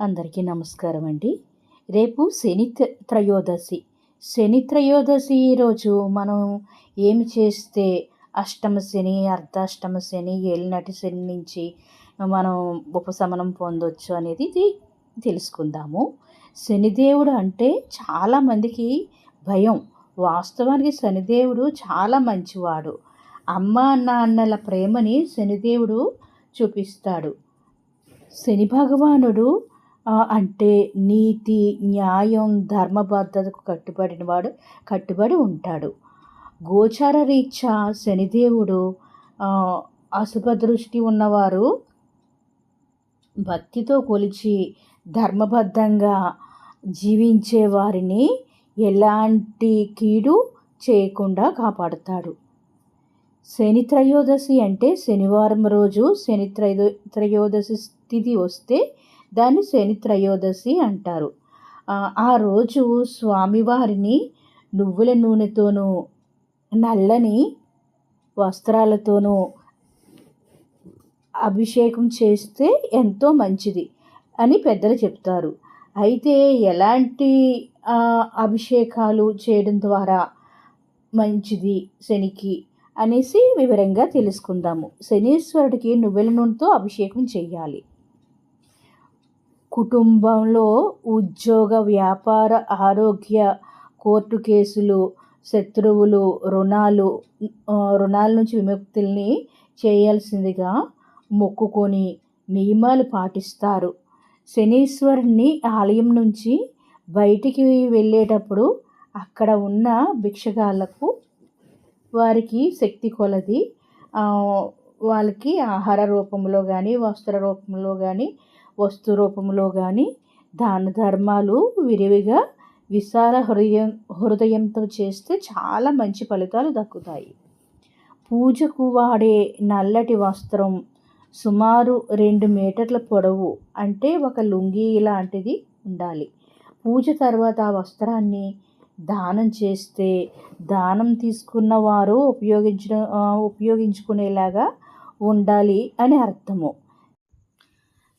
అందరికీ నమస్కారం అండి. రేపు శని త్రయోదశి. శని త్రయోదశి రోజు మనం ఏమి చేస్తే అష్టమ శని అర్ధాష్టమ శని ఏలినటి శని నుంచి మనం ఉపశమనం పొందొచ్చు అనేది ఇది తెలుసుకుందాము. శనిదేవుడు అంటే చాలామందికి భయం. వాస్తవానికి శనిదేవుడు చాలా మంచివాడు. అమ్మ నాన్నల ప్రేమని శనిదేవుడు చూపిస్తాడు. శని భగవానుడు అంటే నీతి న్యాయం ధర్మబద్ధతకు కట్టుబడిన వాడు కట్టుబడి ఉంటాడు. గోచార రీత్యా శనిదేవుడు అశుభ దృష్టి ఉన్నవారు భక్తితో కొలిచి ధర్మబద్ధంగా జీవించే వారిని ఎలాంటి కీడు చేయకుండా కాపాడుతాడు. శని త్రయోదశి అంటే శనివారం రోజు శని త్రయో త్రయోదశి స్థితి వస్తే దాన్ని శని త్రయోదశి అంటారు. ఆ, రోజు స్వామివారిని నువ్వుల నూనెతోనూ నల్లని వస్త్రాలతోనూ అభిషేకం చేస్తే ఎంతో మంచిది అని పెద్దలు చెప్తారు. అయితే ఎలాంటి అభిషేకాలు చేయడం ద్వారా మంచిది శనికి అనేసి వివరంగా తెలుసుకుందాము. శనీశ్వరుడికి నువ్వుల నూనెతో అభిషేకం చేయాలి. కుటుంబంలో ఉద్యోగ వ్యాపార ఆరోగ్య కోర్టు కేసులు శత్రువులు రుణాలు రుణాల నుంచి విముక్తుల్ని చేయాల్సిందిగా మొక్కుకొని నియమాలు పాటిస్తారు. శనీశ్వరుని ఆలయం నుంచి బయటికి వెళ్ళేటప్పుడు అక్కడ ఉన్న భిక్షగాళ్ళకు వారికి శక్తి కొలది. వాళ్ళకి ఆహార రూపంలో కానీ వస్త్ర రూపంలో కానీ వస్తు రూపంలో కానీ దాన ధర్మాలు విరివిగా విశాల హృదయం హృదయంతో చేస్తే చాలా మంచి ఫలితాలు దక్కుతాయి. పూజకు వాడే నల్లటి వస్త్రం సుమారు రెండు మీటర్ల పొడవు అంటే ఒక లుంగీ లాంటిది ఉండాలి. పూజ తర్వాత ఆ వస్త్రాన్ని దానం చేస్తే దానం తీసుకున్న వారు ఉపయోగించడం ఉపయోగించుకునేలాగా ఉండాలి అని అర్థము.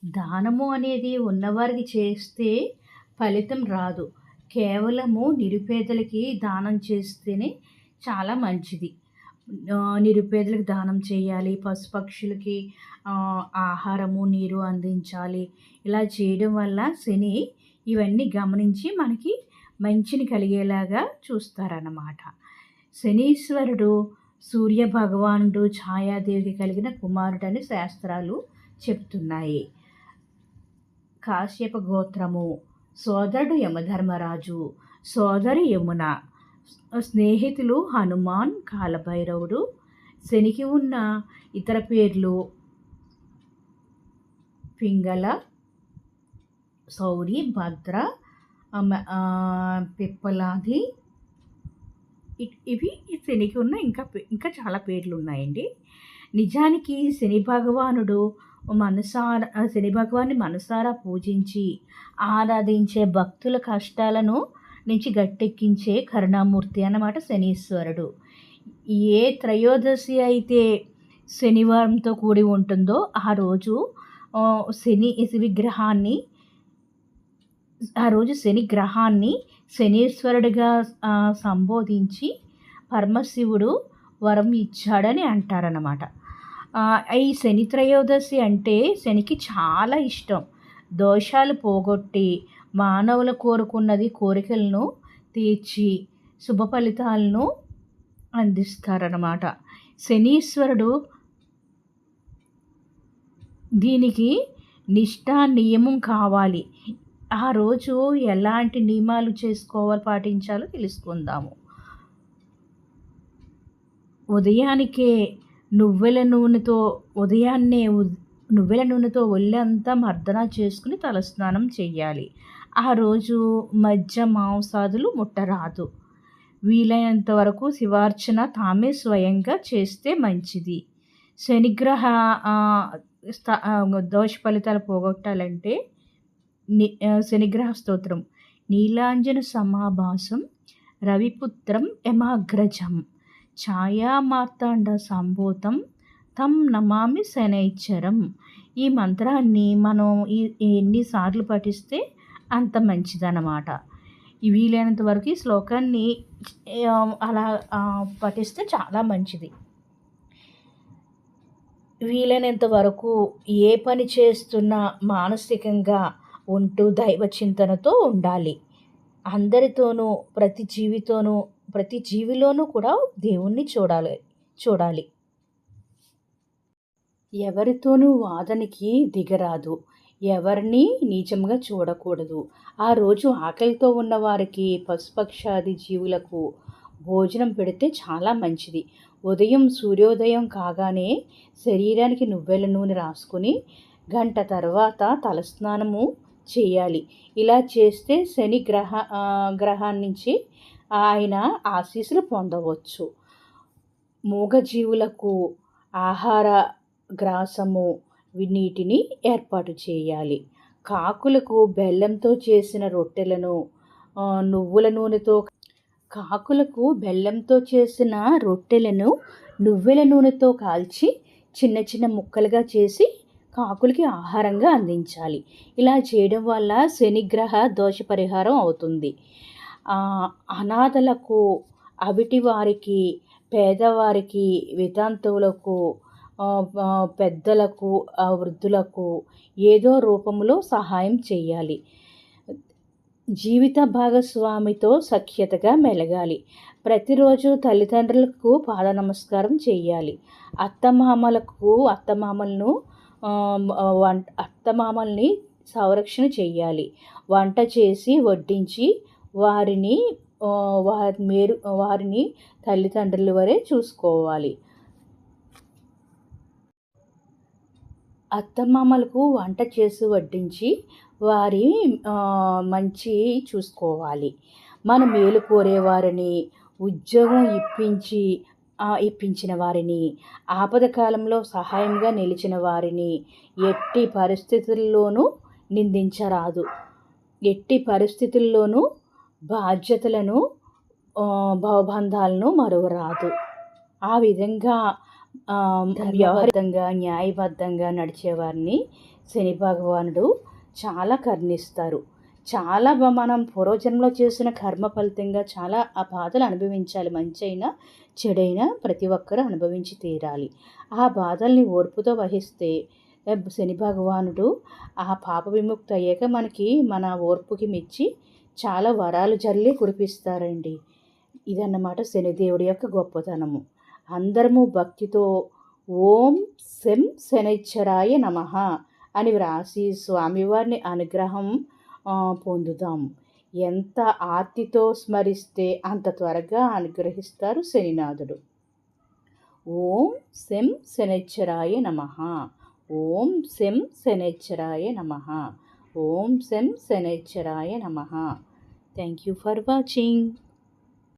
దానము అనేది ఉన్నవారికి చేస్తే ఫలితం రాదు. కేవలము నిరుపేదలకి దానం చేస్తేనే చాలా మంచిది. నిరుపేదలకు దానం చేయాలి పశుపక్షులకి ఆహారము నీరు అందించాలి. ఇలా చేయడం వల్ల శని ఇవన్నీ గమనించి మనకి మంచిని కలిగేలాగా చూస్తారన్నమాట. శనీశ్వరుడు సూర్య భగవానుడు ఛాయాదేవికి కలిగిన కుమారుడని శాస్త్రాలు చెప్తున్నాయి. కాశ్యప గోత్రము. సోదరుడు యమధర్మరాజు. సోదరి యమున. స్నేహితులు హనుమాన్ కాలభైరవుడు. శనికి ఉన్న ఇతర పేర్లు పింగళ సౌరి భద్ర పిప్పలాది. ఇ- ఇవి శనికి ఉన్న ఇంకా పే- ఇంకా చాలా పేర్లు ఉన్నాయండి. నిజానికి శని భగవానుడు మనసార శని భగవాన్ని మనసారా పూజించి ఆరాధించే భక్తుల కష్టాలను నుంచి గట్టెక్కించే కరుణామూర్తి అన్నమాట శనీశ్వరుడు. ఏ త్రయోదశి అయితే శనివారంతో కూడి ఉంటుందో ఆ రోజు శని విగ్రహాన్ని ఆ రోజు శని గ్రహాన్ని శనీశ్వరుడిగా సంబోధించి పరమశివుడు వరం ఇచ్చాడని అంటారన్నమాట. ఈ శని త్రయోదశి అంటే శనికి చాలా ఇష్టం. దోషాలు పోగొట్టి మానవులు కోరుకున్నది కోరికలను తీర్చి శుభ ఫలితాలను అందిస్తారన్నమాట. శనీశ్వరుడు దీనికి నిష్ఠా నియమం కావాలి. ఆ రోజు ఎలాంటి నియమాలు చేసుకోవాలి పాటించాలో తెలుసుకుందాము. ఉదయానికే నువ్వుల నూనెతో ఉదయాన్నే నువ్వెల నూనెతో ఒళ్ళంతా మర్దన చేసుకుని తలస్నానం చేయాలి ఆ రోజు మధ్య మాంసాదులు ముట్టరాదు. వీలైనంత వరకు శివార్చన తామే స్వయంగా చేస్తే మంచిది. శనిగ్రహ స్థ- దోష ఫలితాలు పోగొట్టాలంటే శనిగ్రహ స్తోత్రం. నీలాంజన సమాభాసం రవిపుత్రం యమాగ్రజం. ఛాయా మార్తాండ సంభూతం తం నమామి శనైశ్చరం ఈ మంత్రాన్ని మనం ఈ ఎన్నిసార్లు పఠిస్తే అంత మంచిదన్నమాట. వీలైనంత వరకు ఈ శ్లోకాన్ని అలా పఠిస్తే చాలా మంచిది. వీలైనంత వరకు ఏ పని చేస్తున్నా మానసికంగా ఉంటూ దైవ చింతనతో ఉండాలి. అందరితోనూ ప్రతి జీవితోనూ ప్రతి జీవిలోనూ కూడా దేవుణ్ణి చూడాలి చూడాలి. ఎవరితోనూ వాదనికి దిగరాదు. ఎవరిని నీచంగా చూడకూడదు. ఆ రోజు ఆకలితో ఉన్న వారికి పశుపక్షాది జీవులకు భోజనం పెడితే చాలా మంచిది. ఉదయం సూర్యోదయం కాగానే శరీరానికి నువ్వెల నూనె రాసుకుని గంట తర్వాత తలస్నానము చేయాలి. ఇలా చేస్తే శని గ్రహ గ్రహాన్నించి ఆయన ఆశీస్సులు పొందవచ్చు. మూగజీవులకు ఆహార గ్రాసము నీటిని ఏర్పాటు చేయాలి. కాకులకు బెల్లంతో చేసిన రొట్టెలను నువ్వుల నూనెతో కాకులకు బెల్లంతో చేసిన రొట్టెలను నువ్వుల నూనెతో కాల్చి చిన్న చిన్న ముక్కలుగా చేసి కాకులకి ఆహారంగా అందించాలి. ఇలా చేయడం వల్ల శనిగ్రహ దోష పరిహారం అవుతుంది అనాథలకు అవిటి వారికి పేదవారికి వితాంతువులకు పెద్దలకు వృద్ధులకు ఏదో రూపంలో సహాయం చేయాలి. జీవిత భాగస్వామితో సఖ్యతగా మెలగాలి. ప్రతిరోజు తల్లిదండ్రులకు పాద నమస్కారం చేయాలి. అత్తమామలకు అత్తమామలను వంట అత్తమామల్ని సంరక్షణ చెయ్యాలి. వంట చేసి వడ్డించి వారిని వారి మేరు వారిని తల్లిదండ్రుల వరే చూసుకోవాలి. అత్తమామలకు వంట చేసి వడ్డించి వారి మంచి చూసుకోవాలి. మన మేలు కోరేవారిని ఉద్యోగం ఇప్పించి ఇప్పించిన వారిని ఆపద కాలంలో సహాయంగా నిలిచిన వారిని ఎట్టి పరిస్థితుల్లోనూ నిందించరాదు. ఎట్టి పరిస్థితుల్లోనూ బాధ్యతలను భవబంధాలను మరువరాదు. ఆ విధంగా వ్యవహారితంగా న్యాయబద్ధంగా నడిచేవారిని శని భగవానుడు చాలా కర్ణిస్తారు. చాలా మనం పూర్వజన్మలో చేసిన కర్మ ఫలితంగా చాలా ఆ బాధలు అనుభవించాలి. మంచి అయినా చెడైనా ప్రతి ఒక్కరూ అనుభవించి తీరాలి. ఆ బాధల్ని ఓర్పుతో వహిస్తే శని భగవానుడు ఆ పాప విముక్తి అయ్యాక మనకి మన ఓర్పుకి మెచ్చి చాలా వరాలు జల్లి కురిపిస్తారండి. ఇదన్నమాట శనిదేవుడి యొక్క గొప్పతనము. అందరము భక్తితో ఓం శం శనైశ్వరాయ నమ అని వ్రాసి స్వామివారిని అనుగ్రహం పొందుదాం. ఎంత ఆర్తితో స్మరిస్తే అంత త్వరగా అనుగ్రహిస్తారు శనినాథుడు. ఓం శం శనిచ్చరాయ నమ. ఓం శం శనిచ్చరాయ నమ. ఓం శం శనిచ్చరాయ నమ. Thank you for watching